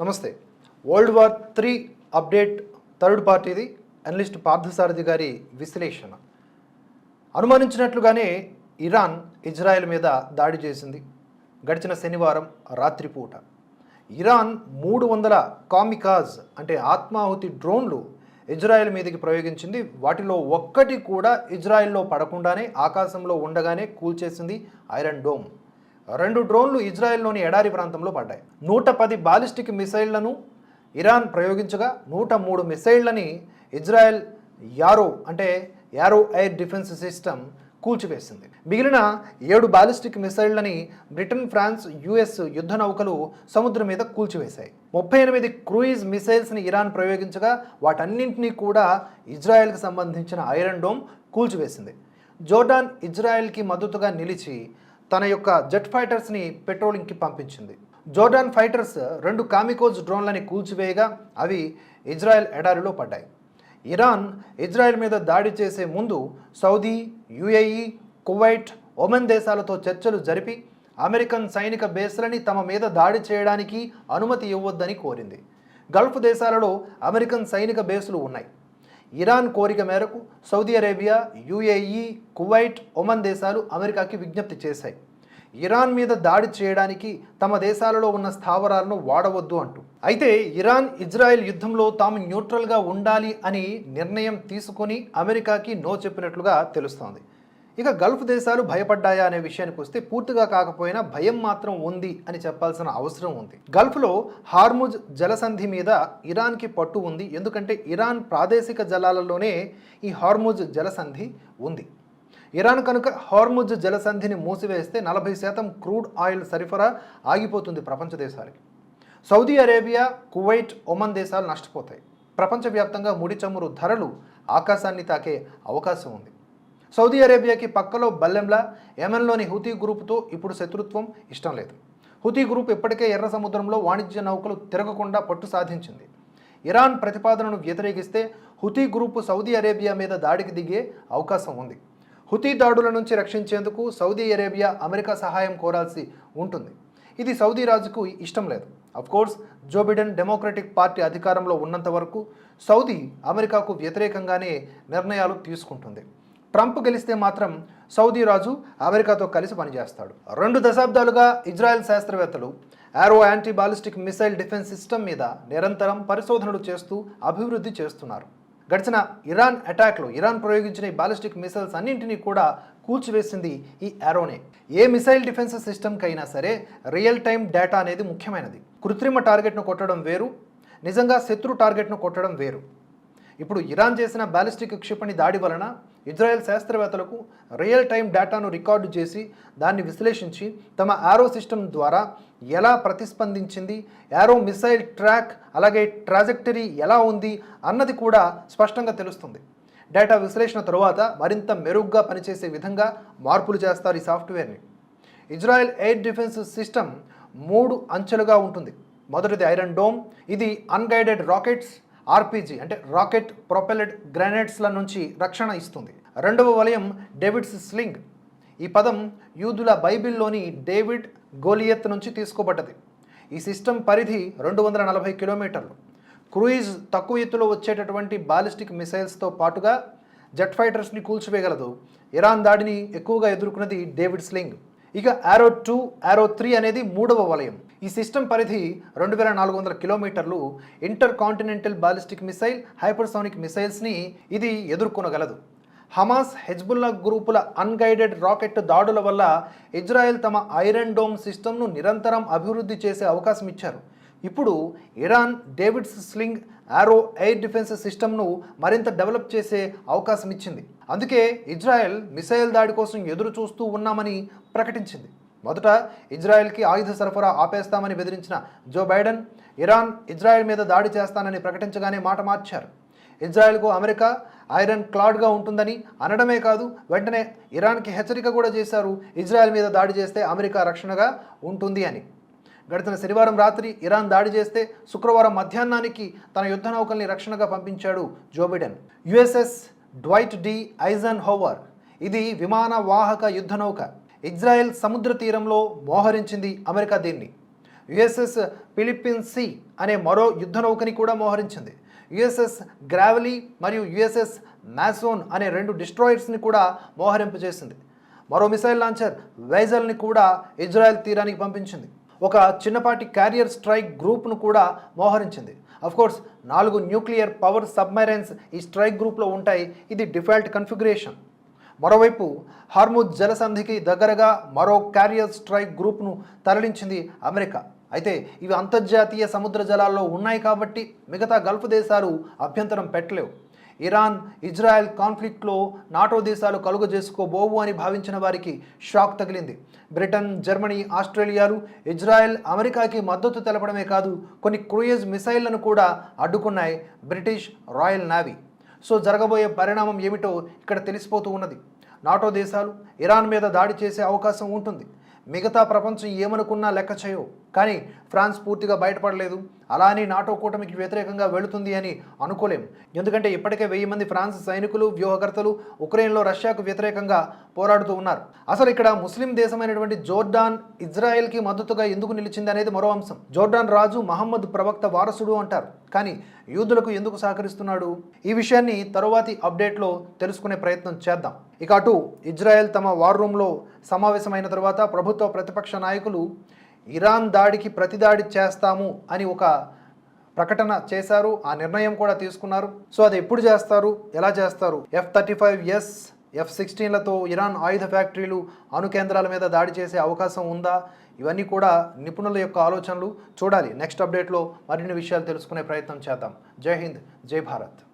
నమస్తే. World war three update third పార్టీది analyst Parthasarathi గారి విశ్లేషణ. అనుమానించినట్లుగానే ఇరాన్ ఇజ్రాయెల్ మీద దాడి చేసింది. గడిచిన శనివారం రాత్రిపూట. ఇరాన్ మూడు వందల కామికాజ్ అంటే ఆత్మాహుతి డ్రోన్లు ఇజ్రాయెల్ మీదకి ప్రయోగించింది. వాటిలో ఒక్కటి కూడా ఇజ్రాయెల్లో పడకుండానే ఆకాశంలో ఉండగానే కూల్చేసింది ఐరన్ డోమ్. రెండు డ్రోన్లు ఇజ్రాయెల్లోని ఎడారి ప్రాంతంలో పడ్డాయి. నూట పది బాలిస్టిక్ మిసైళ్ళను ఇరాన్ ప్రయోగించగా నూట మూడు మిసైళ్ళని ఇజ్రాయెల్ యారో అంటే యారో ఎయిర్ డిఫెన్స్ సిస్టమ్ కూల్చివేసింది. మిగిలిన ఏడు బాలిస్టిక్ మిసైళ్ళని బ్రిటన్ ఫ్రాన్స్ యుఎస్ యుద్ధ నౌకలు సముద్రం మీద కూల్చివేశాయి. ముప్పై ఎనిమిది క్రూయిజ్ మిసైల్స్ని ఇరాన్ ప్రయోగించగా వాటన్నింటినీ కూడా ఇజ్రాయెల్కి సంబంధించిన ఐరన్ డోమ్ కూల్చివేసింది. జోర్డాన్ ఇజ్రాయెల్కి మద్దతుగా నిలిచి తన యొక్క జెట్ ఫైటర్స్ని పెట్రోలింగ్కి పంపించింది. జోర్డాన్ ఫైటర్స్ రెండు కామికోజ్ డ్రోన్లని కూల్చివేయగా అవి ఇజ్రాయెల్ ఎడారిలో పడ్డాయి. ఇరాన్ ఇజ్రాయెల్ మీద దాడి చేసే ముందు సౌదీ యుఏఈ కువైట్ ఒమన్ దేశాలతో చర్చలు జరిపి అమెరికన్ సైనిక బేస్లని తమ మీద దాడి చేయడానికి అనుమతి ఇవ్వొద్దని కోరింది. గల్ఫ్ దేశాలలో అమెరికన్ సైనిక బేసులు ఉన్నాయి. ఇరాన్ కోరిక మేరకు Saudi Arabia UAE Kuwait Oman దేశాలు అమెరికాకి విజ్ఞప్తి చేశాయి. ఇరాన్ మీద దాడి చేయడానికి తమ దేశాలలో ఉన్న స్థావరాలను వాడవద్దు అంటూ. అయితే ఇరాన్ ఇజ్రాయెల్ యుద్ధంలో తాము న్యూట్రల్గా ఉండాలి అని నిర్ణయం తీసుకొని అమెరికాకి నో చెప్పినట్లుగా తెలుస్తోంది. ఇక గల్ఫ్ దేశాలు భయపడ్డాయా అనే విషయానికి వస్తే పూర్తిగా కాకపోయినా భయం మాత్రం ఉంది అని చెప్పాల్సిన అవసరం ఉంది. గల్ఫ్లో హార్ముజ్ జలసంధి మీద ఇరాన్కి పట్టు ఉంది. ఎందుకంటే ఇరాన్ ప్రాదేశిక జలాలలోనే ఈ హార్ముజ్ జలసంధి ఉంది. ఇరాన్ కనుక హార్ముజ్ జలసంధిని మూసివేస్తే నలభై శాతం క్రూడ్ ఆయిల్ సరఫరా ఆగిపోతుంది ప్రపంచ దేశాలకి. సౌదీ అరేబియా కువైట్ ఒమన్ దేశాలు నష్టపోతాయి. ప్రపంచవ్యాప్తంగా ముడి చమురు ధరలు ఆకాశాన్ని తాకే అవకాశం ఉంది. సౌదీ అరేబియాకి పక్కలో బల్లెంలా యమన్లోని హుతీ గ్రూపుతో ఇప్పుడు శత్రుత్వం ఇష్టం లేదు. హుతీ గ్రూప్ ఇప్పటికే ఎర్ర సముద్రంలో వాణిజ్య నౌకలు తిరగకుండా పట్టు సాధించింది. ఇరాన్ ప్రతిపాదనను వ్యతిరేకిస్తే హుతీ గ్రూపు సౌదీ అరేబియా మీద దాడికి దిగే అవకాశం ఉంది. హుతీ దాడుల నుంచి రక్షించేందుకు సౌదీ అరేబియా అమెరికా సహాయం కోరాల్సి ఉంటుంది. ఇది సౌదీ రాజుకు ఇష్టం లేదు. Course Joe Biden Democratic party అధికారంలో ఉన్నంత వరకు సౌదీ అమెరికాకు వ్యతిరేకంగానే నిర్ణయాలు తీసుకుంటుంది. ట్రంప్ గెలిస్తే మాత్రం సౌదీ రాజు అమెరికాతో కలిసి పనిచేస్తాడు. రెండు దశాబ్దాలుగా ఇజ్రాయెల్ శాస్త్రవేత్తలు Arrow anti ballistic missile defence system మీద నిరంతరం పరిశోధనలు చేస్తూ అభివృద్ధి చేస్తున్నారు. గడిచిన ఇరాన్ అటాక్లో ఇరాన్ ప్రయోగించిన ఈ బాలిస్టిక్ మిసైల్స్ అన్నింటినీ కూడా కూల్చివేసింది ఈ ఆరోనే ఏ మిసైల్ డిఫెన్స్ సిస్టమ్కైనా సరే రియల్ టైం డేటా అనేది ముఖ్యమైనది. కృత్రిమ టార్గెట్ను కొట్టడం వేరు. నిజంగా శత్రు టార్గెట్ను కొట్టడం వేరు. ఇప్పుడు ఇరాన్ చేసిన బాలిస్టిక్ క్షిపణి దాడి వలన ఇజ్రాయెల్ శాస్త్రవేత్తలకు రియల్ టైం డేటాను రికార్డు చేసి దాన్ని విశ్లేషించి తమ ఆరో సిస్టమ్ ద్వారా ఎలా ప్రతిస్పందించింది యారో మిసైల్ ట్రాక్ అలాగే ట్రాజెక్టరీ ఎలా ఉంది అన్నది కూడా స్పష్టంగా తెలుస్తుంది. డేటా విశ్లేషణ తరువాత మరింత మెరుగ్గా పనిచేసే విధంగా మార్పులు చేస్తారు ఈ సాఫ్ట్వేర్ని. ఇజ్రాయెల్ ఎయిర్ డిఫెన్స్ సిస్టమ్ మూడు అంచెలుగా ఉంటుంది. మొదటిది ఐరన్ డోమ్ ఇది అన్గైడెడ్ రాకెట్స్ ఆర్పీజీ అంటే రాకెట్ ప్రొపెలెడ్ గ్రానైట్స్ల నుంచి రక్షణ ఇస్తుంది. రెండవ వలయం డేవిడ్స్ స్లింగ్. ఈ పదం యూదుల బైబిల్లోని డేవిడ్ గోలియత్ నుంచి తీసుకోబడ్డది. ఈ సిస్టమ్ పరిధి రెండు వందల నలభై కిలోమీటర్లు. క్రూయిజ్ తక్కువ ఎత్తులో వచ్చేటటువంటి బాలిస్టిక్ మిసైల్స్తో పాటుగా జెట్ ఫైటర్స్ని కూల్చివేయగలదు. ఇరాన్ దాడిని ఎక్కువగా ఎదుర్కొన్నది డేవిడ్ స్లింగ్. ఇక ఆరో టూ ఆరో త్రీ అనేది మూడవ వలయం. ఈ సిస్టమ్ పరిధి రెండు వేల నాలుగు వందల కిలోమీటర్లు intercontinental ballistic missile hypersonic మిసైల్స్ని ఇది ఎదుర్కొనగలదు. హమాస్ హెజ్బుల్లా గ్రూపుల అన్గైడెడ్ రాకెట్ దాడుల వల్ల ఇజ్రాయెల్ తమ ఐరన్ డోమ్ సిస్టమ్ను నిరంతరం అభివృద్ధి చేసే అవకాశం ఇచ్చారు. ఇప్పుడు Iran David's sling Arrow air defence సిస్టమ్ను మరింత డెవలప్ చేసే అవకాశం ఇచ్చింది. అందుకే ఇజ్రాయెల్ మిసైల్ దాడి కోసం ఎదురు చూస్తూ ఉన్నామని ప్రకటించింది. మొదట ఇజ్రాయెల్కి ఆయుధ సరఫరా ఆపేస్తామని బెదిరించిన జో బైడెన్ ఇరాన్ ఇజ్రాయెల్ మీద దాడి చేస్తానని ప్రకటించగానే మాట మార్చారు. ఇజ్రాయెల్కు అమెరికా ఐరన్ క్లాడ్గా ఉంటుందని అనడమే కాదు వెంటనే ఇరాన్కి హెచ్చరిక కూడా చేశారు. ఇజ్రాయెల్ మీద దాడి చేస్తే అమెరికా రక్షణగా ఉంటుంది అని. గడిచిన శనివారం రాత్రి ఇరాన్ దాడి చేస్తే శుక్రవారం మధ్యాహ్నానికి తన యుద్ధ నౌకల్ని రక్షణగా పంపించాడు Joe Biden. USS Dwight D Eisenhower ఇది విమాన వాహక యుద్ధ నౌక. ఇజ్రాయెల్ సముద్ర తీరంలో మోహరించింది అమెరికా దీన్ని. యుఎస్ఎస్ ఫిలిప్పీన్స్ సి అనే మరో యుద్ధ నౌకని కూడా మోహరించింది. యుఎస్ఎస్ గ్రావెలీ మరియు యుఎస్ఎస్ మ్యాసోన్ అనే రెండు డిస్ట్రాయర్స్ని కూడా మోహరింపు చేసింది మరో మిసైల్ లాంచర్ వైజల్ని కూడా ఇజ్రాయెల్ తీరానికి పంపించింది. ఒక చిన్నపాటి క్యారియర్ స్ట్రైక్ గ్రూప్ను కూడా మోహరించింది. కోర్స్ నాలుగు న్యూక్లియర్ పవర్ సబ్మెరైన్స్ ఈ స్ట్రైక్ గ్రూప్లో ఉంటాయి. ఇది డిఫాల్ట్ కన్ఫిగరేషన్. మరోవైపు హార్ముద్ జలసంధికి దగ్గరగా మరో క్యారియర్ స్ట్రైక్ గ్రూప్ను తరలించింది అమెరికా. అయితే ఇవి అంతర్జాతీయ సముద్ర జలాల్లో ఉన్నాయి కాబట్టి మిగతా గల్ఫ్ దేశాలు అభ్యంతరం పెట్టలేవు. ఇరాన్ ఇజ్రాయెల్ కాన్ఫ్లిక్ట్లో నాటో దేశాలు కలుగు చేసుకోబోవు అని భావించిన వారికి షాక్ తగిలింది. బ్రిటన్ జర్మనీ ఆస్ట్రేలియాలు ఇజ్రాయెల్ అమెరికాకి మద్దతు తెలపడమే కాదు కొన్ని క్రూయేజ్ మిసైళ్ళను కూడా అడ్డుకున్నాయి బ్రిటిష్ రాయల్ నావీ. సో జరగబోయే పరిణామం ఏమిటో ఇక్కడ తెలిసిపోతూ ఉన్నది. నాటో దేశాలు ఇరాన్ మీద దాడి చేసే అవకాశం ఉంటుంది. మిగతా ప్రపంచం ఏమనుకున్నా లెక్క చేయవు. కానీ ఫ్రాన్స్ పూర్తిగా బయటపడలేదు. అలా అని నాటో కూటమికి వ్యతిరేకంగా వెళుతుంది అని అనుకోలేం. ఎందుకంటే ఇప్పటికే వెయ్యి మంది ఫ్రాన్స్ సైనికులు వ్యూహకర్తలు ఉక్రెయిన్లో రష్యాకు వ్యతిరేకంగా పోరాడుతూ ఉన్నారు. అసలు ఇక్కడ ముస్లిం దేశమైనటువంటి జోర్డాన్ ఇజ్రాయెల్కి మద్దతుగా ఎందుకు నిలిచింది అనేది మరో అంశం. జోర్డాన్ రాజు మహమ్మద్ ప్రవక్త వారసుడు అంటారు. కానీ యూదులకు ఎందుకు సహకరిస్తున్నాడు? ఈ విషయాన్ని తరువాతి అప్డేట్లో తెలుసుకునే ప్రయత్నం చేద్దాం. ఇక అటు ఇజ్రాయెల్ తమ వార్ రూమ్లో సమావేశమైన తర్వాత ప్రభుత్వ ప్రతిపక్ష నాయకులు ఇరాన్ దాడికి ప్రతిదాడి చేస్తాము అని ఒక ప్రకటన చేశారు. ఆ నిర్ణయం కూడా తీసుకున్నారు. సో అది ఎప్పుడు చేస్తారు? ఎలా చేస్తారు? F thirty five S F సిక్స్టీన్లతో Iran ఆయుధ ఫ్యాక్టరీలు అణు కేంద్రాల మీద దాడి చేసే అవకాశం ఉందా? ఇవన్నీ కూడా నిపుణుల యొక్క ఆలోచనలు. చూడాలి. నెక్స్ట్ అప్డేట్లో మరిన్ని విషయాలు తెలుసుకునే ప్రయత్నం చేద్దాం. జై హింద్ జై భారత్.